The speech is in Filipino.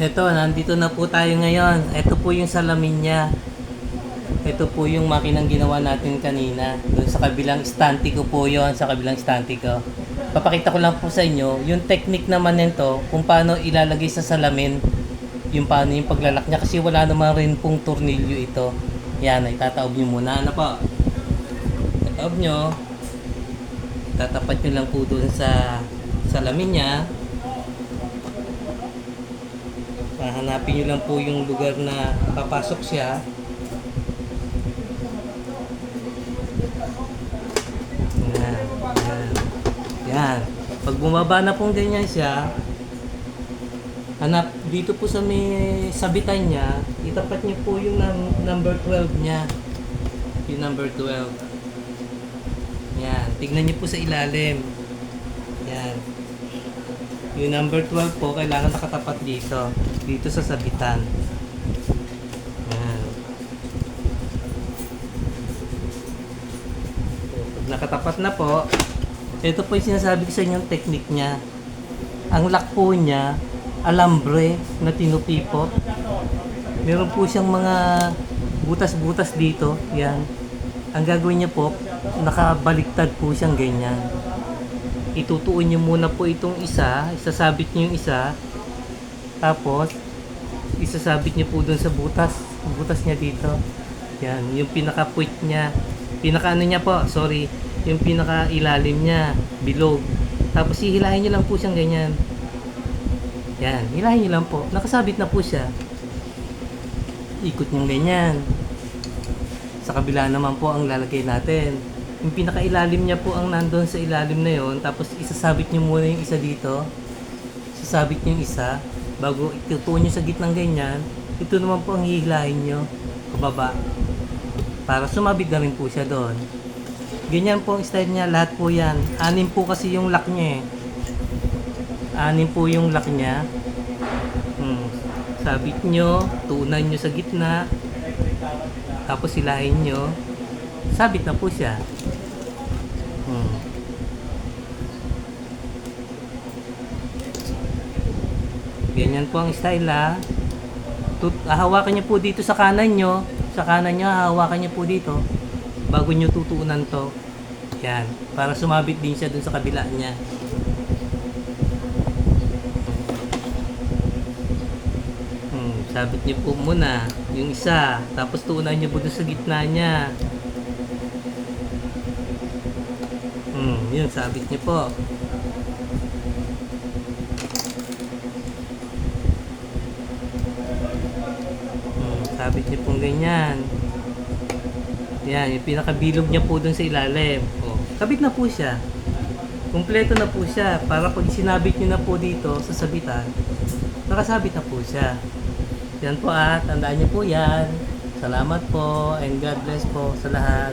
Ito, nandito na po tayo ngayon. Ito po yung salamin niya. Ito po yung makinang ginawa natin kanina. Doon sa kabilang stante ko po yon sa kabilang stante ko. Papakita ko lang po sa inyo, yung technique naman nito, kung paano ilalagay sa salamin, yung paano yung paglalak niya. Kasi wala naman rin pong tornilyo ito. Yan, itataob nyo muna. Ano po? Tataob nyo. Tatapat nyo lang po doon sa salamin niya. Hahanapin nyo lang po yung lugar na papasok siya. Yan. Pag bumaba na pong ganyan siya, hanap dito po sa may sabitan niya, itapat niyo po yung num- number 12 niya. Yung number 12. Yan. Tignan niyo po sa ilalim. Yan. Yung number 12 po, kailangan nakatapat dito. Dito sa sabitan. Yan. Pag nakatapat na po, ito po yung sinasabi ko sa inyo technique niya. Ang lock po niya, alambre na tinupipot. Meron po siyang mga butas-butas dito. Yan. Ang gagawin niya po, nakabaliktad po siyang ganyan itutuon niyo muna po itong isa, isasabit niyo yung isa, tapos isasabit niyo po dun sa butas, butas niya dito. Yan, yung pinaka puwit niya, pinaka ano niya po, sorry, yung pinaka ilalim niya, bilog. Tapos hihilahin niyo lang po siyang ganyan. Yan, hilahin niyo lang po. Nakasabit na po siya. Ikot niyo ganyan. Sa kabila naman po ang lalagay natin yung pinakailalim niya po ang nandun sa ilalim na yon tapos isasabit niyo muna yung isa dito. Sasabit niyo yung isa bago itutuon niyo sa gitnang ganyan ito naman po ang hihilahin niyo pababa para sumabit na rin po siya doon. Ganyan po ang style niya lahat po yan. Anim po kasi yung lock niya eh. Anim po yung lock niya. Hmm. sabit niyo tuunan niyo sa gitna tapos hilahin niyo. Sabit na po siya. Hmm. Ganyan po ang style ha. Tut hawakan niyo po dito sa kanan nyo. Sa kanan nyo, hawakan niyo po dito. Bago nyo tutuunan to. Yan. Para sumabit din siya dun sa kabila niya. Hmm, sabit niyo po muna yung isa. Tapos tuunan niyo po dun sa gitna niya. Hmm, yun, sabit niyo po. Hmm, sabit niyo pong ganyan. Yan, yung pinakabilog niya po dun sa ilalim. Oh, kabit na po siya. Kompleto na po siya. Para pag sinabit niyo na po dito sa sabitan, nakasabit na po siya. Yan po at tandaan niyo po yan. Salamat po and God bless po sa lahat.